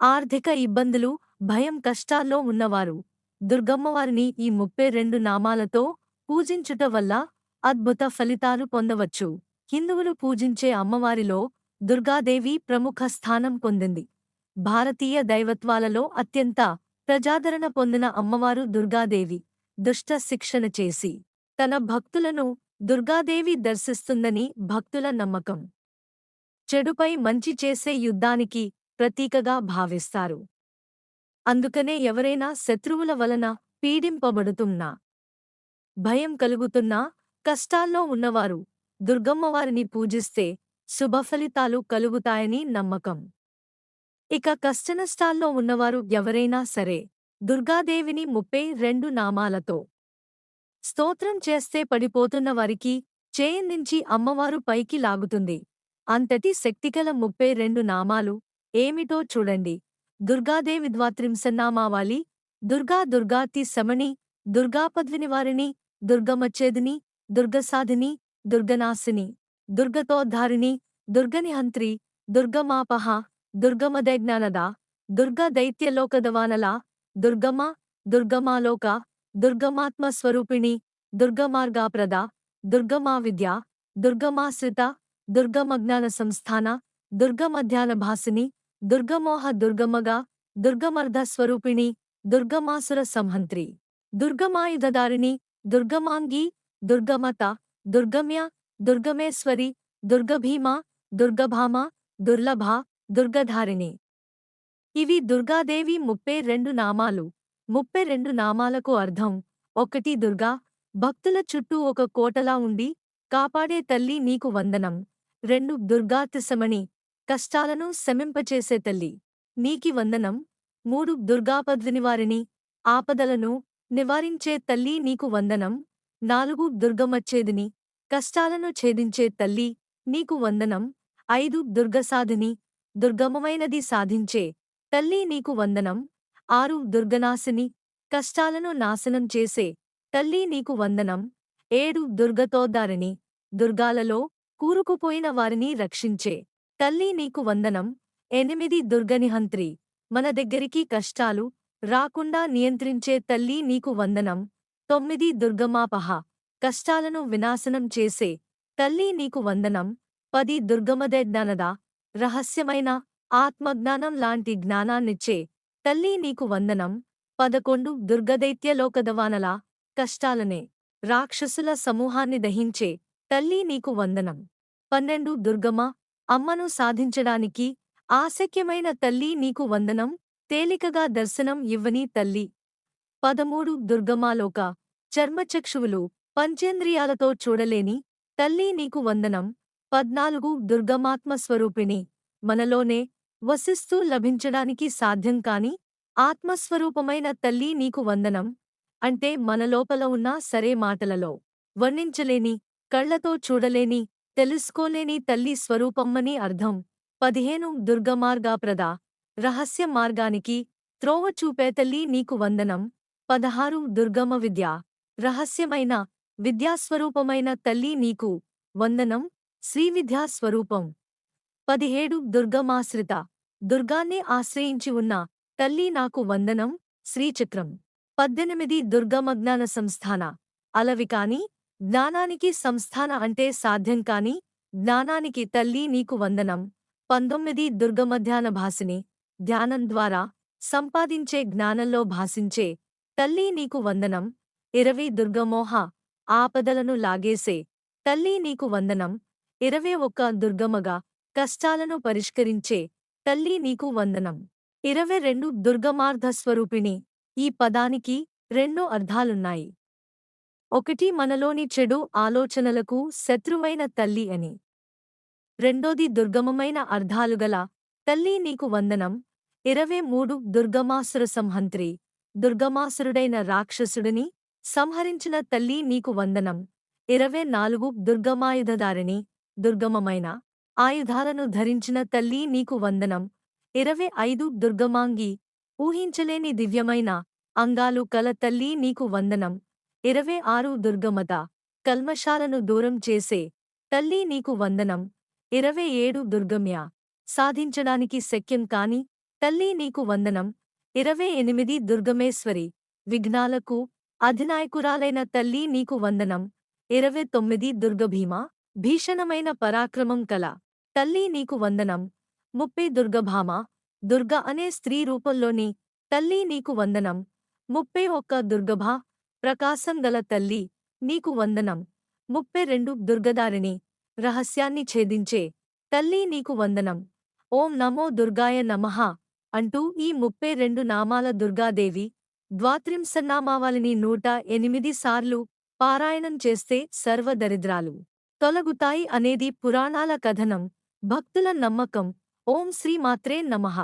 ఆర్థిక ఇబ్బందులు భయం కష్టాల్లో ఉన్నవారు. దుర్గమ్మవారిని ఈ ముప్పై రెండు నామాలతో పూజించుట వల్ల అద్భుత ఫలితాలు పొందవచ్చు. హిందువులు పూజించే అమ్మవారిలో దుర్గాదేవి ప్రముఖ స్థానం పొందింది. భారతీయ దైవత్వాలలో అత్యంత ప్రజాదరణ పొందిన అమ్మవారు దుర్గాదేవి. దుష్ట శిక్షణ చేసి తన భక్తులను దుర్గాదేవి దర్శిస్తుందని భక్తుల నమ్మకం. చెడుపై మంచి చేసే యుద్ధానికి ప్రతీకగా భావిస్తారు. అందుకనే ఎవరైనా శత్రువుల వలన పీడింపబడుతున్నా భయం కలుగుతున్నా కష్టాల్లో ఉన్నవారు దుర్గమ్మవారిని పూజిస్తే శుభఫలితాలు కలుగుతాయని నమ్మకం. ఇక కష్టనష్టాల్లో ఉన్నవారు ఎవరైనా సరే దుర్గాదేవిని ముప్పై రెండు నామాలతో స్తోత్రం చేస్తే పడిపోతున్న వారికి చేయందించి అమ్మవారు పైకి లాగుతుంది. అంతటి శక్తిగల ముప్పై రెండు నామాలు ఏమిటో చూడండి. దుర్గాదేవి ద్వాత్రింసన్నామావాలి దుర్గా దుర్గాతి సమణి దుర్గాపద్వినివారిణి దుర్గమచ్చేదిని దుర్గసాధిని దుర్గనాశిని దుర్గతోద్ధారిణి దుర్గనిహంత్రి దుర్గమాపహ దుర్గమదైజ్ఞానద దుర్గ దైత్యలోకదవానల దుర్గమ దుర్గమాలోక దుర్గమాత్మస్వరూపిణి దుర్గమార్గాప్రద దుర్గమా విద్య దుర్గమాశ్రిత దుర్గమజ్ఞాన సంస్థాన దుర్గమధ్యాల భాసిని దుర్గమోహ దుర్గమగా దుర్గమర్ధ స్వరూపిణి దుర్గమాసుర సంహంత్రి. దుర్గమాయుధదారిణి దుర్గమాంగి దుర్గమత దుర్గమ్య దుర్గమేశ్వరి దుర్గభీమ దుర్గభామ దుర్లభ దుర్గధారిణి. ఇవి దుర్గాదేవి ముప్పై రెండు నామాలు. ముప్పై రెండు నామాలకు అర్థం ఒకటి దుర్గా భక్తుల చుట్టూ ఒక కోటలా ఉండి కాపాడే తల్లి నీకు వందనం. రెండు దుర్గాతిసమణి కష్టాలను శమింపచేసే తల్లి. నీకి వందనం. మూడు దుర్గాపద్వినివారిని ఆపదలను నివారించే తల్లి నీకు వందనం. నాలుగు దుర్గమచ్చేదిని. కష్టాలను ఛేదించే తల్లి నీకు వందనం. ఐదు దుర్గసాధిని. దుర్గమమైనది సాధించే తల్లి నీకు వందనం. ఆరు దుర్గనాశిని. కష్టాలను నాశనం చేసే తల్లి నీకు వందనం. ఏడు దుర్గతోద్దారిణి దుర్గాలలో కూరుకుపోయిన వారిని రక్షించే తల్లి నీకు వందనం. ఎనిమిది దుర్గనిహంత్రి. మన దగ్గరికి కష్టాలు రాకుండా నియంత్రించే తల్లి నీకు వందనం. తొమ్మిది దుర్గమాపహ. కష్టాలను వినాశనం చేసే తల్లి నీకు వందనం. పది దుర్గమదజ్ఞానద. రహస్యమైన ఆత్మజ్ఞానం లాంటి జ్ఞానాన్నిచ్చే తల్లి నీకు వందనం. పదకొండు దుర్గదైత్యలోకదవానలా కష్టాలనే రాక్షసుల సమూహాన్ని దహించే తల్లి నీకు వందనం. పన్నెండు దుర్గమ అమ్మను సాధించడానికి ఆశక్యమైన తల్లి నీకు వందనం తేలికగా దర్శనం ఇవ్వని తల్లి. పదమూడు దుర్గమాలోక చర్మచక్షువులు పంచేంద్రియాలతో చూడలేని తల్లి నీకు వందనం. పద్నాలుగు దుర్గమాత్మస్వరూపిణి మనలోనే వసిస్తూ లభించడానికి సాధ్యం కాని ఆత్మస్వరూపమైన తల్లి నీకు వందనం. అంటే మనలోపల ఉన్న సరే మాటలలో వర్ణించలేని కళ్ళతో చూడలేని తెలుసుకోలేని తల్లి స్వరూపమ్మని అర్థం. పదిహేను దుర్గమార్గాప్రద. రహస్య మార్గానికి త్రోవ చూపే తల్లి నీకు వందనం. పదహారు దుర్గమ విద్య. రహస్యమైన విద్యాస్వరూపమైన తల్లి నీకు వందనం. శ్రీవిద్యాస్వరూపం పదిహేడు దుర్గమాశ్రిత. దుర్గాన్ని ఆశ్రయించి ఉన్న తల్లి నాకు వందనం. శ్రీచక్రం. పద్దెనిమిది దుర్గమజ్ఞాన సంస్థాన. అలవికాని జ్ఞానానికి సంస్థాన అంటే సాధ్యం కాని జ్ఞానానికి తల్లి నీకు వందనం. పంతొమ్మిది దుర్గమధ్యాన భాసిని. ధ్యానం ద్వారా సంపాదించే జ్ఞానంలో భాసించే తల్లి నీకు వందనం. ఇరవై దుర్గమోహ ఆపదలను లాగేసే తల్లి నీకు వందనం. ఇరవై ఒక్క దుర్గమగా కష్టాలను పరిష్కరించే తల్లి నీకు వందనం. ఇరవై రెండు దుర్గమార్ధస్వరూపిణి. ఈ పదానికి రెండు అర్థాలున్నాయి. ఒకటి మనలోని చెడు ఆలోచనలకు శత్రువైన తల్లి అని. రెండోది దుర్గమమైన అర్థాలుగల తల్లి నీకు వందనం. ఇరవై మూడు దుర్గమాసుర సంహంత్రి. దుర్గమాసురుడైన రాక్షసుడిని సంహరించిన తల్లి నీకు వందనం. ఇరవై నాలుగు దుర్గమాయుధదారిణి దుర్గమమైన ఆయుధాలను ధరించిన తల్లి నీకు వందనం. ఇరవై ఐదు దుర్గమాంగి ఊహించలేని దివ్యమైన అంగాలు కల తల్లి నీకు వందనం. ఇరవై ఆరు దుర్గమత కల్మషాలను దూరం చేసే తల్లి నీకు వందనం. ఇరవై ఏడు దుర్గమ్య సాధించడానికి శక్యం కాని తల్లి నీకు వందనం. ఇరవై ఎనిమిది దుర్గమేశ్వరి విఘ్నాలకు అధినాయకురాలైన తల్లి నీకు వందనం. ఇరవై తొమ్మిది దుర్గభీమ భీషణమైన పరాక్రమం కల తల్లి నీకు వందనం. ముప్పై దుర్గభామ దుర్గ అనే స్త్రీ రూపంలోని తల్లి నీకు వందనం. ముప్పై ఒక్క దుర్గభా ప్రకాశం గల తల్లి నీకు వందనం. ముప్పై రెండు దుర్గదారిణి రహస్యాన్ని ఛేదించే తల్లి నీకు వందనం. ఓం నమో దుర్గాయ నమః అంటూ ఈ ముప్పై రెండు నామాల దుర్గాదేవి ద్వాత్రింసన్నామావళిని నూట ఎనిమిది సార్లు పారాయణం చేస్తే సర్వదరిద్రాలు తొలగుతాయి అనేది పురాణాల కథనం. భక్తుల నమ్మకం. ఓం శ్రీమాత్రే నమః.